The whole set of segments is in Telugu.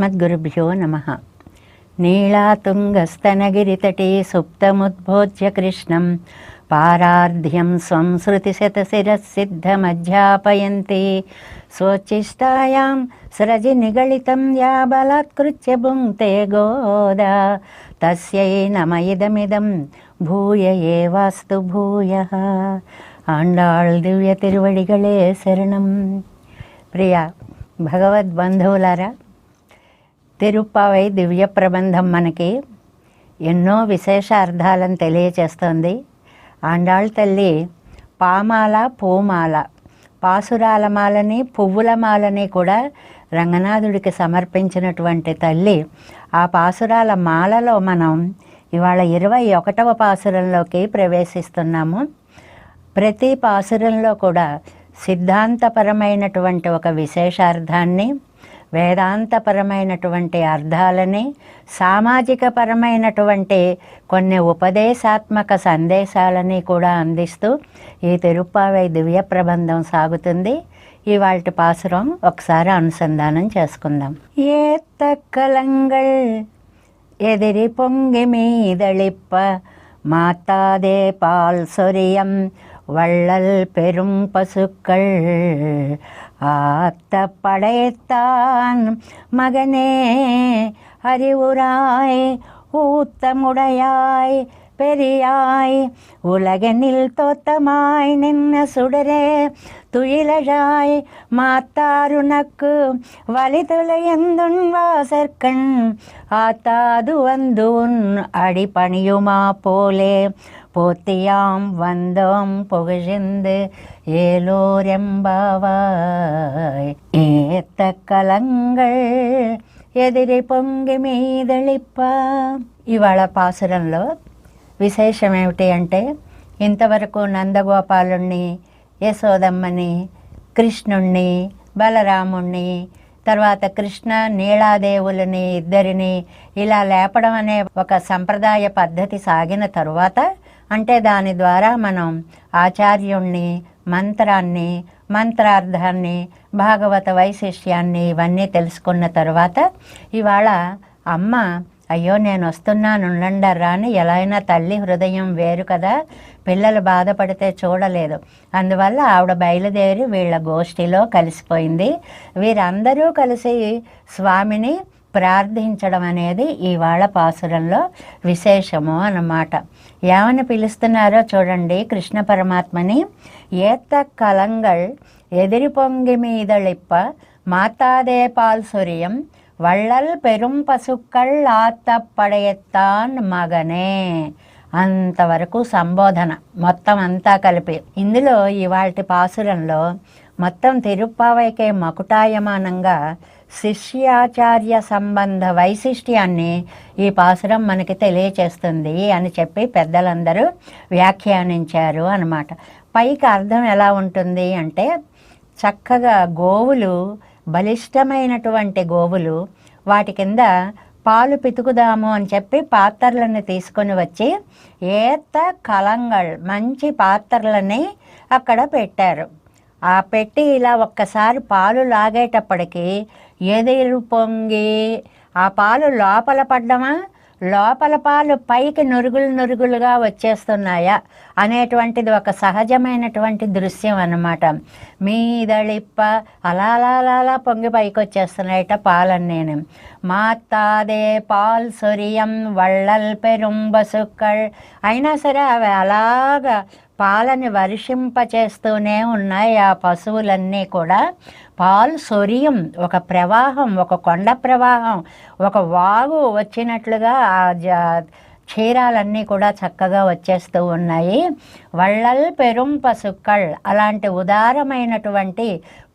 అస్మద్గురుభ్యో నమ. నీళాతుంగస్తనగిరితటే సుప్తముద్బోధ్య కృష్ణం. పారార్ధ్యం స్వం శృతిశతశిరసిద్ధమధ్యాపయంతి స్వోచ్చిష్టాయాం స్రజి నిగళితం యా బలాత్కృత్య భుంక్తే గోదా. తస్యై నమ ఇదమిదం భూయ ఏవాస్తు భూయ. ఆండాళ్ దివ్య తిరువడిగళే శరణం. ప్రియ భగవద్బంధువులారా తిరుప్పావై దివ్య ప్రబంధం మనకి ఎన్నో విశేష అర్థాలను తెలియచేస్తుంది. ఆండాళ్ తల్లి పామాల పూమాల పాసురాల మాలని పువ్వుల మాలని కూడా రంగనాథుడికి సమర్పించినటువంటి తల్లి. ఆ పాసురాల మాలలో మనం ఇవాళ ఇరవై ఒకటవ పాసురంలోకి ప్రవేశిస్తున్నాము. ప్రతి పాసురంలో కూడా సిద్ధాంతపరమైనటువంటి ఒక విశేషార్థాన్ని వేదాంతపరమైనటువంటి అర్థాలని సామాజిక పరమైనటువంటి కొన్ని ఉపదేశాత్మక సందేశాలని కూడా అందిస్తూ ఈ తిరుప్పావై దివ్య ప్రబంధం సాగుతుంది ఇవాళ పాసురం ఒకసారి అనుసంధానం చేసుకుందాం ఏ తక్కలంగల్ எதிரி பொங்கி மீதளிப்ப மாத்தாதே பால் சொரியம் வள்ளல் பெரும் பசுக்கள் ஆத்த படைத்தான் மகனே அறிவுராய் ஊத்தமுடையாய் பெரியாய் உலகனில் தோத்தமாய் நின்ன சுடரே துயிலழாய் மாத்தாருனக்கு வலிதுளையந்துன் வாசற்கண் ஆத்தாது வந்து உன் அடிபணியுமா போலே போத்தியாம் வந்தோம் புகழ்ந்து ஏலோரெம்பாவாய் ஏத்த கலங்கள் ఎదిరి పొంగి మీదళిప్ప ఇవాళ పాసురంలో విశేషం ఏమిటి అంటే ఇంతవరకు నందగోపాలుణ్ణి యశోదమ్మని కృష్ణుణ్ణి బలరాముణ్ణి తర్వాత కృష్ణ నీళాదేవులని ఇద్దరిని ఇలా లేపడం అనే ఒక సంప్రదాయ పద్ధతి సాగిన తరువాత అంటే దాని ద్వారా మనం ఆచార్యుణ్ణి మంత్రాన్ని మంత్రార్థాన్ని భాగవత వైశిష్యాన్ని ఇవన్నీ తెలుసుకున్న తర్వాత ఇవాళ అమ్మ అయ్యో నేను వస్తున్నాను ఉండండర్రా అని ఎలా అయినా తల్లి హృదయం వేరు కదా పిల్లలు బాధపడితే చూడలేదు. అందువల్ల ఆవిడ బయలుదేరి వీళ్ళ గోష్ఠిలో కలిసిపోయింది. వీరందరూ కలిసి స్వామిని ప్రార్థించడం అనేది ఇవాళ పాసురంలో విశేషము అన్నమాట. ఏమని పిలుస్తున్నారో చూడండి. కృష్ణ పరమాత్మని ఏత్త కలంగల్ ఎదిరి పొంగి మీదళిప్ప మాతాదే పాల్ సుర్యం వళ్ళల్ పెరుం పసుక్కల్ ఆత్త పడయెత్తాన్ మగనే. అంతవరకు సంబోధన మొత్తం అంతా కలిపి. ఇందులో ఇవాల్టి పాసురంలో మొత్తం తిరుప్పావైకే మకుటాయమానంగా శిష్యాచార్య సంబంధ వైశిష్ట్యాన్ని ఈ పాసురం మనకి తెలియచేస్తుంది అని చెప్పి పెద్దలందరూ వ్యాఖ్యానించారు అన్నమాట. పైకి అర్థం ఎలా ఉంటుంది అంటే చక్కగా గోవులు బలిష్టమైనటువంటి గోవులు వాటి కింద పాలు పితుకుదాము అని చెప్పి పాత్రలను తీసుకొని వచ్చి ఏత కలంగళ్ మంచి పాత్రలని అక్కడ పెట్టారు. ఆ పెట్టి ఇలా ఒక్కసారి పాలు లాగేటప్పటికి ఎదిరు పొంగి ఆ పాలు లోపల పడ్డమా? లోపల పాలు పైకి నురుగులు నురుగులుగా వచ్చేస్తున్నాయా? అనేటువంటిది ఒక సహజమైనటువంటి దృశ్యం అన్నమాట. మీదళిప్ప అలా అలా అలా పొంగి పైకి వచ్చేస్తున్నాయట పాలన్నీ మాతాదే పాల్ సొరియం వళ్ళల్ పెరుంబసుక్కల్ అయినా సరే అవి అలాగా పాలని వర్షింపచేస్తూనే ఉన్నాయి ఆ పశువులన్నీ కూడా. పాలు సొరియం ఒక ప్రవాహం ఒక కొండ ప్రవాహం ఒక వాగు వచ్చినట్లుగా ఆ జ క్షీరాలన్నీ కూడా చక్కగా వచ్చేస్తూ ఉన్నాయి. వళ్ళల్ పెరుం పసుక్కళ్ అలాంటి ఉదారమైనటువంటి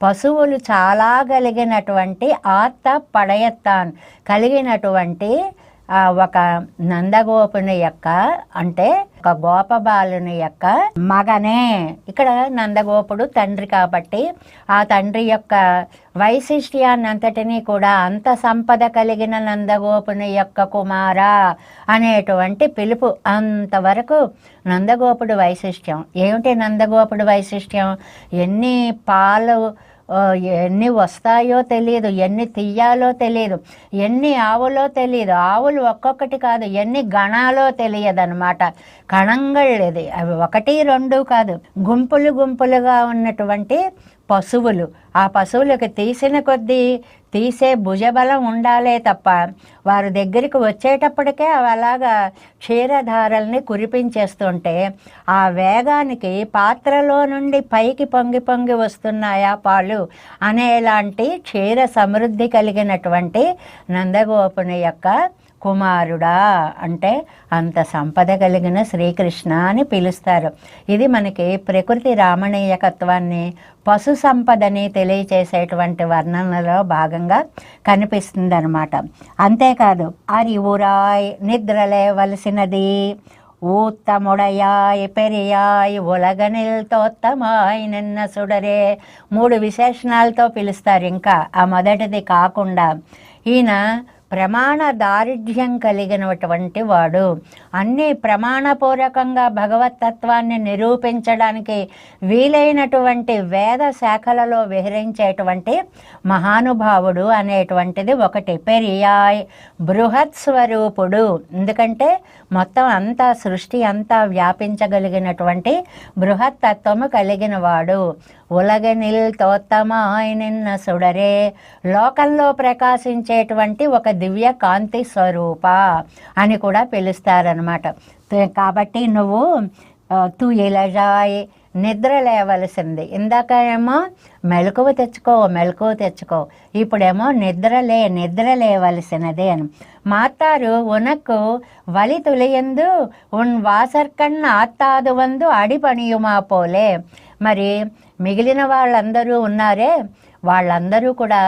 పశువులు చాలా కలిగినటువంటి ఆత్త పడయత్తాన్ కలిగినటువంటి ఒక నందగోపుని యొక్క అంటే ఒక గోపబాలుని యొక్క మగనే. ఇక్కడ నందగోపుడు తండ్రి కాబట్టి ఆ తండ్రి యొక్క వైశిష్ట్యాన్ని అంతటినీ కూడా అంత సంపద కలిగిన నందగోపుని యొక్క కుమార అనేటువంటి పిలుపు అంతవరకు నందగోపుడు వైశిష్ట్యం. ఏమిటి నందగోపుడు వైశిష్ట్యం? ఎన్ని పాలు ఎన్ని వస్తాయో తెలియదు ఎన్ని తీయాలో తెలియదు ఎన్ని ఆవులో తెలియదు ఆవులు ఒక్కొక్కటి కాదు ఎన్ని గణాలో తెలియదు అనమాట కణంగళ్ళది. అవి ఒకటి రెండు కాదు. గుంపులు గుంపులుగా ఉన్నటువంటి పశువులు. ఆ పశువులకు తీసిన కొద్దీ తీసే భుజబలం ఉండాలే తప్ప వారి దగ్గరికి వచ్చేటప్పటికే అవి అలాగా క్షీరధారల్ని కురిపించేస్తుంటే ఆ వేగానికి పాత్రలో నుండి పైకి పొంగి పొంగి వస్తున్నాయా పాలు అనేలాంటి క్షీర సమృద్ధి కలిగినటువంటి నందగోపుని యొక్క కుమారుడా అంటే అంత సంపద కలిగిన శ్రీకృష్ణ అని పిలుస్తారు. ఇది మనకి ప్రకృతి రామణీయకత్వాన్ని పశు సంపదని తెలియచేసేటువంటి వర్ణనలో భాగంగా కనిపిస్తుంది అనమాట అంతేకాదు అరివురాయ్ నిద్రలేవలసినది ఊత్తముడయాయ్ పెరియాయ్ ఉలగనిల్ తోత్తమాయ్ నిన్న సుడరే మూడు విశేషణాలతో పిలుస్తారు. ఇంకా ఆ మొదటిది కాకుండా ఈయన ప్రమాణ దారిఢ్యం కలిగినటువంటి వాడు. అన్ని ప్రమాణపూర్వకంగా భగవతత్వాన్ని నిరూపించడానికి వీలైనటువంటి వేద శాఖలలో విహరించేటువంటి మహానుభావుడు అనేటువంటిది ఒకటి. పెరియాయ్ బృహత్ స్వరూపుడు. ఎందుకంటే మొత్తం అంతా సృష్టి అంతా వ్యాపించగలిగినటువంటి బృహత్తత్వము కలిగిన వాడు ఉలగనిల్ తోత్తమాయ్ నిన్న సుడరే. లోకంలో ప్రకాశించేటువంటి ఒక దివ్య కాంతి స్వరూప అని కూడా పిలుస్తారనమాట. కాబట్టి నువ్వు తూ తు నిద్ర లేవలసింది. ఇందాక ఏమో మెలకువ తెచ్చుకో మెలకువ తెచ్చుకో ఇప్పుడేమో నిద్రలే నిద్ర లేవలసినదే అని. మాతారు ఉనకు వలి తులియందు ఉన్ వాసర్కణ్ ఆత్తాదు వందు అడిపణియుమా పోలే. మరి మిగిలిన వాళ్ళందరూ ఉన్నారే. వాళ్ళందరూ కూడా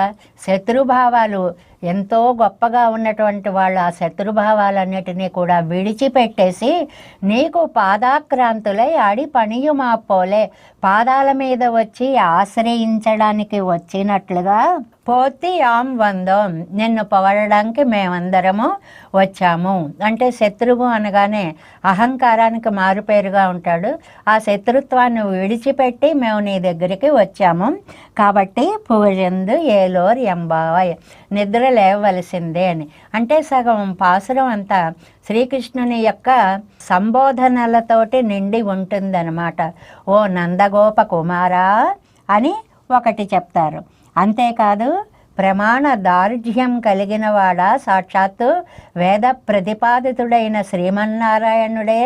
శత్రుభావాలు ఎంతో గొప్పగా ఉన్నటువంటి వాళ్ళ ఆ శత్రుభావాలన్నిటినీ కూడా విడిచిపెట్టేసి నీకు పాదాక్రాంతులై అడి పనియుమా పోలే పాదాల మీద వచ్చి ఆశ్రయించడానికి వచ్చినట్లుగా పోతి ఆం వందం. నిన్ను పొగడడానికి మేమందరము వచ్చాము. అంటే శత్రువు అనగానే అహంకారానికి మారుపేరుగా ఉంటాడు. ఆ శత్రుత్వాన్ని విడిచిపెట్టి మేము నీ దగ్గరికి వచ్చాము. కాబట్టి పూజందు ఏలోర్ ఎంబావయ్ నిద్ర లేవలసిందే అని. అంటే సగం పాసురం అంతా శ్రీకృష్ణుని యొక్క సంబోధనలతోటి నిండి ఉంటుందన్నమాట. ఓ నందగోప కుమారా అని ఒకటి చెప్తారు. అంతేకాదు ప్రమాణ దారుఢ్యం కలిగిన వాడ సాక్షాత్తు వేద ప్రతిపాదితుడైన శ్రీమన్నారాయణుడే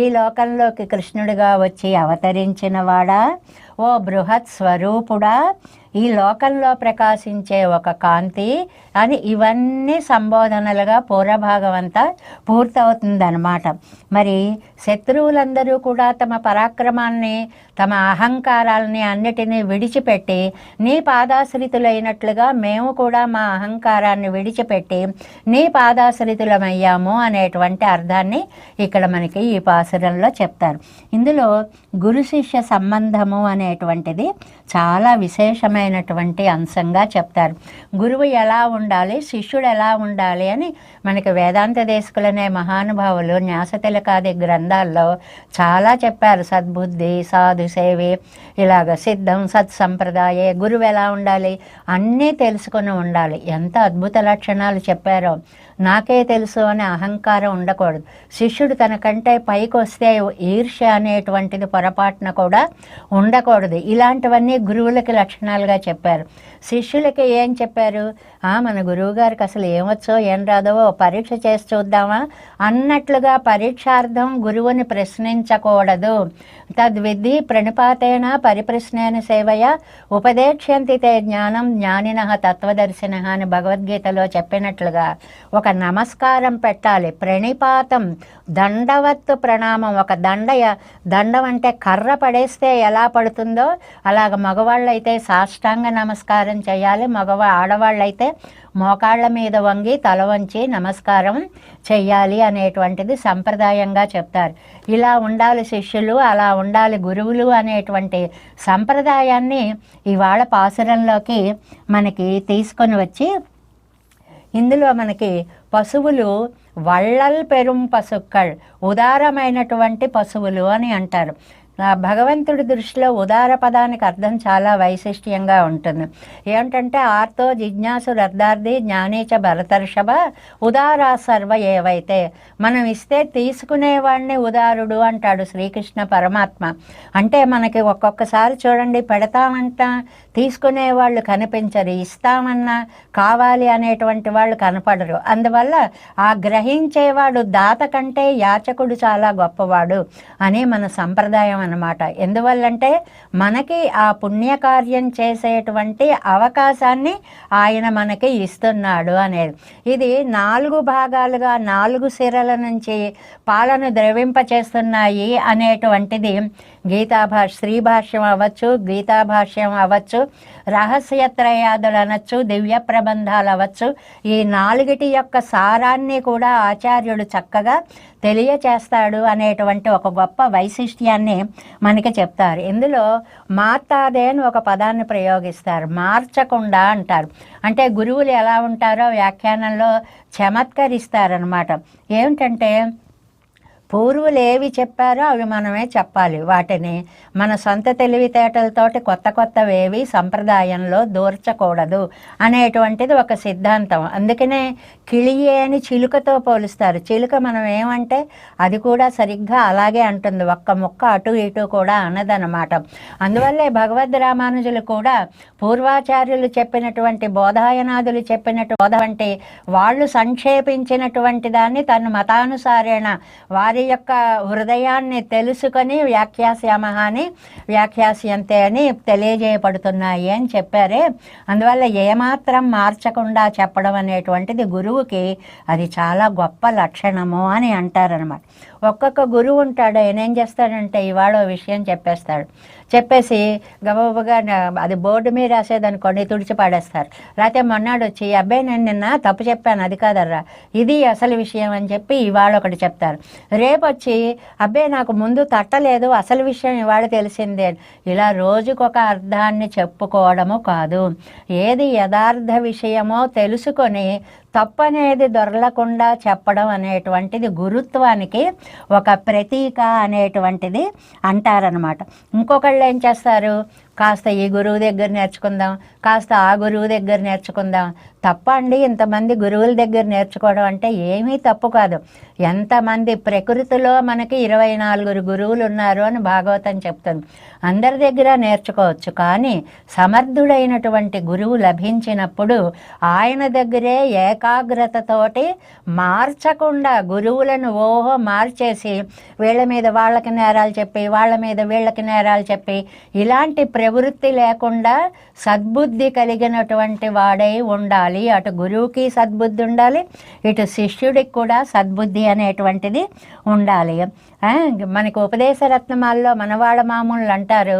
ఈ లోకంలోకి కృష్ణుడిగా వచ్చి అవతరించిన వాడా ఓ బృహత్ స్వరూపుడా ఈ లోకంలో ప్రకాశించే ఒక కాంతి అని ఇవన్నీ సంబోధనలుగా పూర్వభాగం అంతా పూర్తవుతుందన్నమాట. మరి శత్రువులందరూ కూడా తమ పరాక్రమాన్ని తమ అహంకారాలని అన్నిటినీ విడిచిపెట్టి నీ పాదాశ్రితులైనట్లుగా మేము కూడా మా అహంకారాన్ని విడిచిపెట్టి నీ పాదాశ్రితులమయ్యాము అనేటువంటి అర్థాన్ని ఇక్కడ మనకి ఈ పాసురంలో చెప్తారు. ఇందులో గురు శిష్య సంబంధము అనేటువంటిది చాలా విశేషమైన ముఖ్యమైనటువంటి అంశంగా చెప్తారు. గురువు ఎలా ఉండాలి? శిష్యుడు ఎలా ఉండాలి? అని మనకి వేదాంత దేశకులనే మహానుభావులు న్యాసతిలకాది గ్రంథాల్లో చాలా చెప్పారు. సద్బుద్ధి సాధు సేవి ఇలాగ సిద్ధం సత్సంప్రదాయే గురువు ఎలా ఉండాలి? అన్నీ తెలుసుకొని ఉండాలి. ఎంత అద్భుత లక్షణాలు చెప్పారో. నాకే తెలుసు అనే అహంకారం ఉండకూడదు. శిష్యుడు తనకంటే పైకి వస్తే ఈర్ష్య అనేటువంటిది పొరపాటున కూడా ఉండకూడదు. ఇలాంటివన్నీ గురువులకి లక్షణాలుగా చెప్పారు. శిష్యులకి ఏం చెప్పారు? "ఆ, మన గురువు గారికి అసలు ఏమొచ్చో ఏం రాదో పరీక్ష చేసి చూద్దామా? అన్నట్లుగా పరీక్షార్థం గురువుని ప్రశ్నించకూడదు. తద్విధి ప్రణిపాతేన పరిప్రశ్నేన సేవయ ఉపదేక్ష్యంతితే జ్ఞానం జ్ఞానిన తత్వదర్శిన అని భగవద్గీతలో చెప్పినట్లుగా ఒక నమస్కారం పెట్టాలి. ప్రణిపాతం దండవత్తు ప్రణామం. ఒక దండయ దండం అంటే కర్ర పడేస్తే ఎలా పడుతుందో అలాగ మగవాళ్ళైతే సాష్టాంగ నమస్కారం చేయాలి. మగవా ఆడవాళ్ళైతే మోకాళ్ళ మీద వంగి తల వంచి నమస్కారం చెయ్యాలి అనేటువంటిది సంప్రదాయంగా చెప్తారు. ఇలా ఉండాలి శిష్యులు అలా ఉండాలి గురువులు అనేటువంటి సంప్రదాయాన్ని ఇవాళ పాసురంలోకి మనకి తీసుకొని వచ్చి ఇందులో మనకి పశువులు వళ్ళల్ పెరుం పశుక్కళ్ ఉదారమైనటువంటి పశువులు అని అంటారు. ఆ భగవంతుడి దృష్టిలో ఉదార పదానికి అర్థం చాలా వైశిష్ట్యంగా ఉంటుంది. ఏమిటంటే ఆర్తో జిజ్ఞాసు రద్దార్థి జ్ఞానేచ భరతర్షభ ఉదారా సర్వ ఏవైతే మనం ఇస్తే తీసుకునేవాడిని ఉదారుడు అంటాడు శ్రీకృష్ణ పరమాత్మ. అంటే మనకి ఒక్కొక్కసారి చూడండి పెడతామంటా తీసుకునే వాళ్ళు కనిపించరు ఇస్తామన్నా కావాలి అనేటువంటి వాళ్ళు కనపడరు. అందువల్ల ఆ గ్రహించేవాడు దాత కంటే యాచకుడు చాలా గొప్పవాడు అని మన సంప్రదాయం అన్నమాట. ఎందువల్లంటే మనకి ఆ పుణ్యకార్యం చేసేటువంటి అవకాశాన్ని ఆయన మనకి ఇస్తున్నాడు అనేది. ఇది నాలుగు భాగాలుగా నాలుగు సిరల నుంచి పాలను ద్రవింపచేస్తున్నాయి అనేటువంటిది గీతాభాష శ్రీభాష్యం అవ్వచ్చు గీతాభాష్యం అవ్వచ్చు రహస్యత్రయాదులు అనొచ్చు దివ్య ప్రబంధాలు అవ్వచ్చు. ఈ నాలుగిటి యొక్క సారాన్ని కూడా ఆచార్యుడు చక్కగా తెలియచేస్తాడు అనేటువంటి ఒక గొప్ప వైశిష్ట్యాన్ని మనకి చెప్తారు. ఇందులో మార్తాదే అని ఒక పదాన్ని ప్రయోగిస్తారు. మార్చకుండా అంటారు. అంటే గురువులు ఎలా ఉంటారో వ్యాఖ్యానంలో చమత్కరిస్తారనమాట ఏమిటంటే పూర్వులు ఏవి చెప్పారో అవి మనమే చెప్పాలి. వాటిని మన సొంత తెలివితేటలతోటి కొత్త కొత్తవి సంప్రదాయంలో దూర్చకూడదు అనేటువంటిది ఒక సిద్ధాంతం. అందుకనే కిళియే అని చిలుకతో పోలుస్తారు. చిలుక మనం ఏమంటే అది కూడా సరిగ్గా అలాగే అంటుంది. ఒక్క ముక్క అటు ఇటు కూడా అన్నదన్నమాట అందువల్లే భగవద్ రామానుజులు కూడా పూర్వాచార్యులు చెప్పినటువంటి బోధాయనాదులు చెప్పినట్టు బోధ వాళ్ళు సంక్షేపించినటువంటి దాన్ని తన మతానుసారేణ వారి యొక్క హృదయాన్ని తెలుసుకొని వ్యాఖ్యాస్యామ అని వ్యాఖ్యాస్యంతే అని తెలియజేయబడుతున్నాయి అని చెప్పారే. అందువల్ల ఏమాత్రం మార్చకుండా చెప్పడం అనేటువంటిది గురువుకి అది చాలా గొప్ప లక్షణము అని అంటారనమాట ఒక్కొక్క గురువు ఉంటాడు ఆయన ఏం చేస్తాడంటే ఇవాళ ఓ విషయం చెప్పేస్తాడు. చెప్పేసి గబగబగా అది బోర్డు మీద రాసేదనుకోండి తుడిచి పాడేస్తారు. లేకపోతే మొన్నాడు వచ్చి అబ్బాయి నేను నిన్న తప్పు చెప్పాను అది కాదర్రా. ఇది అసలు విషయం అని చెప్పి ఇవాళ ఒకటి చెప్తారు. రేపు వచ్చి అబ్బాయి నాకు ముందు తట్టలేదు అసలు విషయం ఇవాళ తెలిసిందే ఇలా రోజుకొక అర్థాన్ని చెప్పుకోవడము కాదు. ఏది యథార్థ విషయమో తెలుసుకొని తప్పనేది దొరలకుండా చెప్పడం అనేటువంటిది గురుత్వానికి ఒక ప్రతీక అనేటువంటిది అంటారనమాట ఇంకొకళ్ళు ఏం చేస్తారు? కాస్త ఈ గురువు దగ్గర నేర్చుకుందాం కాస్త ఆ గురువు దగ్గర నేర్చుకుందాం. తప్ప అండి ఇంతమంది గురువుల దగ్గర నేర్చుకోవడం అంటే ఏమీ తప్పు కాదు. ఎంతమంది ప్రకృతిలో మనకి ఇరవై నాలుగురు గురువులు ఉన్నారు అని భాగవతం చెప్తుంది. అందరి దగ్గర నేర్చుకోవచ్చు కానీ సమర్థుడైనటువంటి గురువు లభించినప్పుడు ఆయన దగ్గరే ఏకాగ్రతతోటి మార్చకుండా గురువులను ఓహో మార్చేసి వీళ్ళ మీద వాళ్ళకి నేరాలు చెప్పి వాళ్ళ మీద వీళ్ళకి నేరాలు చెప్పి ఇలాంటి ప్ర ప్రవృత్తి లేకుండా సద్బుద్ధి కలిగినటువంటి వాడై ఉండాలి. అటు గురువుకి సద్బుద్ధి ఉండాలి ఇటు శిష్యుడికి కూడా సద్బుద్ధి అనేటువంటిది ఉండాలి. మనకు ఉపదేశ రత్నమాల్లో మామూలు అంటారు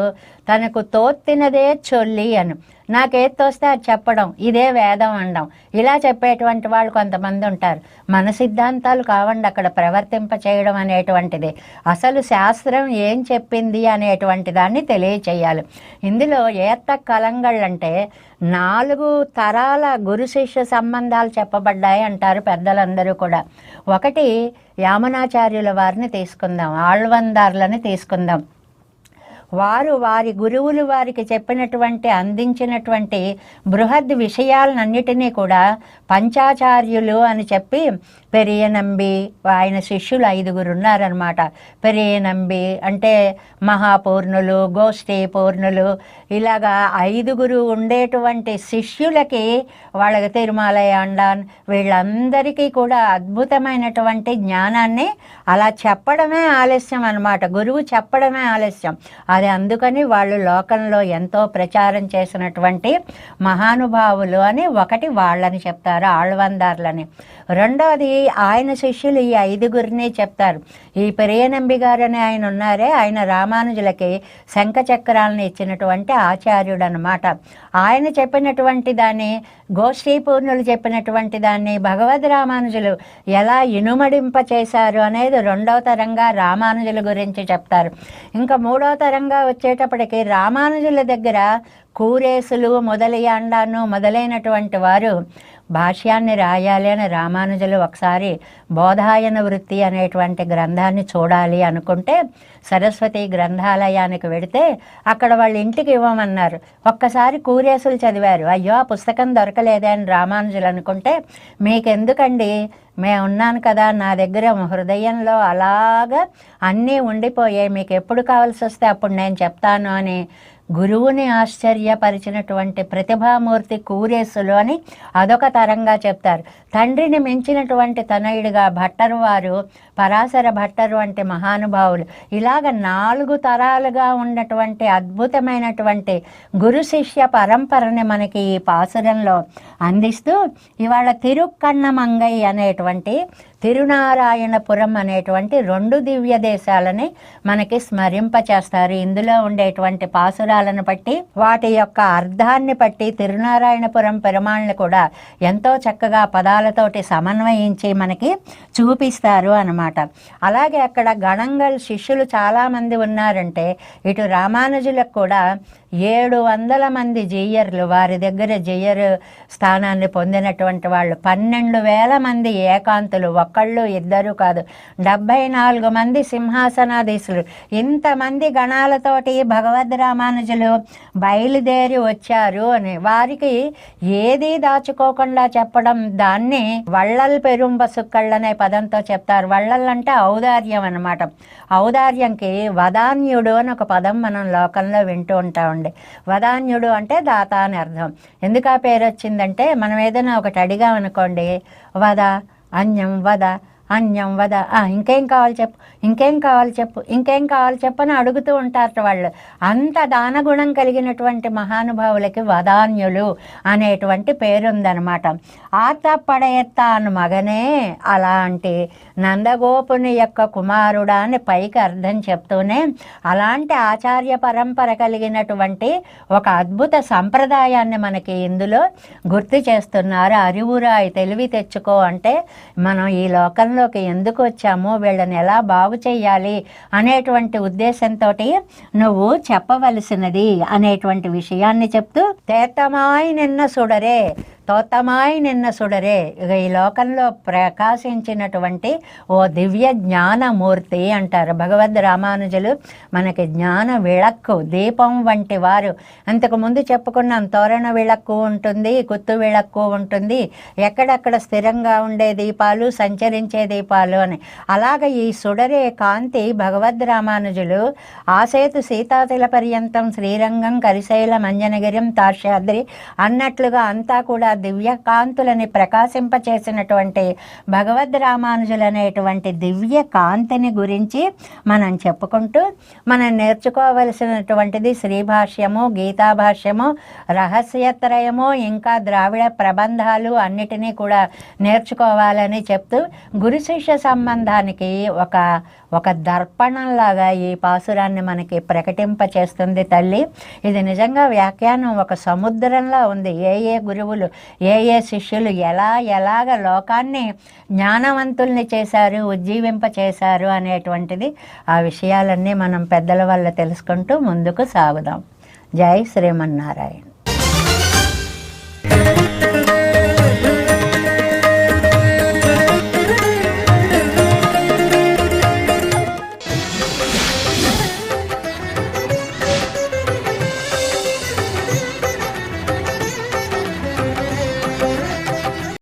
తనకు తోత్తినదే చొల్లి అని. నాకేది తోస్తే అది చెప్పడం ఇదే వేదం అనడం. ఇలా చెప్పేటువంటి వాళ్ళు కొంతమంది ఉంటారు. మన సిద్ధాంతాలు కావండి అక్కడ ప్రవర్తింప చేయడం అనేటువంటిది. అసలు శాస్త్రం ఏం చెప్పింది అనేటువంటి దాన్ని తెలియచేయాలి. ఇందులో ఏత్త కలంగళ్ళు అంటే నాలుగు తరాల గురు శిష్య సంబంధాలు చెప్పబడ్డాయి అంటారు పెద్దలందరూ కూడా. ఒకటి యామనాచార్యుల వారిని తీసుకుందాం ఆళ్వందార్లని తీసుకుందాం. వారు వారి గురువులు వారికి చెప్పినటువంటి అందించినటువంటి బృహద్ విషయాలన్నిటినీ కూడా పంచాచార్యులు అని చెప్పి పెరియనంబి ఆయన శిష్యులు ఐదుగురు ఉన్నారనమాట పెరియనంబి అంటే మహాపూర్ణులు గోష్ఠీ పూర్ణులు ఇలాగా ఐదుగురు ఉండేటువంటి శిష్యులకి వాళ్ళకి తిరుమలయాండాన్ వీళ్ళందరికీ కూడా అద్భుతమైనటువంటి జ్ఞానాన్ని అలా చెప్పడమే ఆలస్యం అనమాట గురువు చెప్పడమే ఆలస్యం. అది అందుకని వాళ్ళు లోకంలో ఎంతో ప్రచారం చేసినటువంటి మహానుభావులు అని ఒకటి వాళ్ళని చెప్తారు ఆళ్వందార్లని. రెండవది ఆయన శిష్యులు ఈ ఐదుగురిని చెప్తారు. ఈ పెరియనంబి గారు అని ఆయన ఉన్నారే ఆయన రామానుజులకి శంఖ చక్రాలను ఇచ్చినటువంటి ఆచార్యుడు అనమాట ఆయన చెప్పినటువంటి దాన్ని గోష్ఠీపూర్ణులు చెప్పినటువంటి దాన్ని భగవద్ రామానుజులు ఎలా ఇనుమడింప చేశారు అనేది రెండవ తరంగా రామానుజుల గురించి చెప్తారు. ఇంకా మూడవ తరంగా వచ్చేటప్పటికి రామానుజుల దగ్గర కూరేసులు మొదలయాండాను మొదలైనటువంటి వారు భాష్యాన్ని రాయాలి అని రామానుజులు ఒకసారి బోధాయన వృత్తి అనేటువంటి గ్రంథాన్ని చూడాలి అనుకుంటే సరస్వతి గ్రంథాలయానికి వెడితే అక్కడ వాళ్ళ ఇంటికి ఇవ్వమన్నారు. ఒక్కసారి కూరేసులు చదివారు. అయ్యో ఆ పుస్తకం దొరకలేదే అని రామానుజులు అనుకుంటే మీకెందుకండి? మేము ఉన్నాను కదా నా దగ్గర హృదయంలో అలాగా అన్నీ ఉండిపోయాయి. మీకు ఎప్పుడు కావాల్సి వస్తే అప్పుడు నేను చెప్తాను అని గురువుని ఆశ్చర్యపరిచినటువంటి ప్రతిభామూర్తి కూరేసులు అని అదొక తరంగా చెప్తారు. తండ్రిని మించినటువంటి తనయుడిగా భట్టరు వారు పరాశర భట్టరు వంటి మహానుభావులు. ఇలాగ నాలుగు తరాలుగా ఉన్నటువంటి అద్భుతమైనటువంటి గురు శిష్య పరంపరని మనకి ఈ పాసురంలో అందిస్తూ ఇవాళ తిరుక్కన్నమంగై అనేటువంటి తిరునారాయణపురం అనేటువంటి రెండు దివ్య దేశాలని మనకి స్మరింపచేస్తారు. ఇందులో ఉండేటువంటి పాసురాలను బట్టి వాటి యొక్క అర్థాన్ని బట్టి తిరునారాయణపురం పెరుమాళ్ళని కూడా ఎంతో చక్కగా పదాలతోటి సమన్వయించి మనకి చూపిస్తారు అన్నమాట. అలాగే అక్కడ గణంగల్ శిష్యులు చాలామంది ఉన్నారంటే ఇటు రామానుజులకు కూడా ఏడు వందల మంది జయ్యర్లు వారి దగ్గర జయ్యర్ స్థానాన్ని పొందినటువంటి వాళ్ళు. పన్నెండు వేల మంది ఏకాంతులు ఒక్కళ్ళు ఇద్దరు కాదు డెబ్భై నాలుగు మంది సింహాసనాధీశులు. ఇంతమంది గణాలతోటి భగవద్ రామానుజులు బయలుదేరి వచ్చారు అని. వారికి ఏది దాచుకోకుండా చెప్పడం దాన్ని వళ్ళల్ పెరుంబసుక్కళ్ళు అనే పదంతో చెప్తారు. వళ్ళ అంటే ఔదార్యం అనమాట ఔదార్యంకి వదాన్యుడు అని ఒక పదం మనం లోకంలో వింటూ ఉంటామండి. వదాన్యుడు అంటే దాత అని అర్థం. ఎందుకు ఆ పేరు వచ్చిందంటే మనం ఏదైనా ఒకటి అడిగామనుకోండి వద అన్యం వద అన్యం వద. ఇంకేం కావాలి చెప్పు. ఇంకేం కావాలి చెప్పు. ఇంకేం కావాలి చెప్పు అని అడుగుతూ ఉంటారట వాళ్ళు. అంత దానగుణం కలిగినటువంటి మహానుభావులకి వదాన్యులు అనేటువంటి పేరుందనమాట. ఆత పడయత్తాను మగనే అలాంటి నందగోపుని యొక్క కుమారుడా అని పైకి అర్థం చెప్తూనే అలాంటి ఆచార్య పరంపర కలిగినటువంటి ఒక అద్భుత సంప్రదాయాన్ని మనకి ఇందులో గుర్తు చేస్తున్నారు. అరివురాయి తెలివి తెచ్చుకో అంటే మనం ఈ లోకంలోకి ఎందుకు వచ్చామో వీళ్ళని ఎలా బాగు చేయాలి అనేటువంటి ఉద్దేశంతో నువ్వు చెప్పవలసినది అనేటువంటి విషయాన్ని చెప్తూ తేతమాయి నిన్న సుడరే తోతమాయి నిన్న సుడరే. ఇక ఈ లోకంలో ప్రకాశించినటువంటి ఓ దివ్య జ్ఞానమూర్తి అంటారు. భగవద్ రామానుజులు మనకి జ్ఞాన విళక్కు దీపం వంటి వారు. అంతకుముందు చెప్పుకున్నాం తోరణ విళక్కు ఉంటుంది కుత్తు విళక్కు ఉంటుంది. ఎక్కడెక్కడ స్థిరంగా ఉండే దీపాలు సంచరించే దీపాలు అని. అలాగ ఈ సుడరే కాంతి భగవద్ రామానుజులు ఆసేతు సీతాతిల పర్యంతం శ్రీరంగం కరిశైలం అంజనగిరి తార్షాద్రి అన్నట్లుగా అంతా కూడా దివ్య కాంతులని ప్రకాశింపచేసినటువంటి భగవద్ రామానుజులనేటువంటి దివ్య కాంతిని గురించి మనం చెప్పుకుంటూ మనం నేర్చుకోవలసినటువంటిది శ్రీభాష్యము గీతాభాష్యము రహస్యత్రయము ఇంకా ద్రావిడ ప్రబంధాలు అన్నిటినీ కూడా నేర్చుకోవాలని చెప్తూ గురు శిష్య సంబంధానికి ఒక ఒక దర్పణంలాగా ఈ పాసురాన్ని మనకి ప్రకటింప చేస్తుంది తల్లి. ఇది నిజంగా వ్యాఖ్యానం ఒక సముద్రంలా ఉంది. ఏ ఏ గురువులు ఏ ఏ శిష్యులు ఎలా ఎలాగ లోకాన్ని జ్ఞానవంతుల్ని చేశారు ఉజ్జీవింప చేశారు అనేటువంటిది ఆ విషయాలన్నీ మనం పెద్దల వల్ల తెలుసుకుంటూ ముందుకు సాగుదాం. జై శ్రీమన్నారాయణ.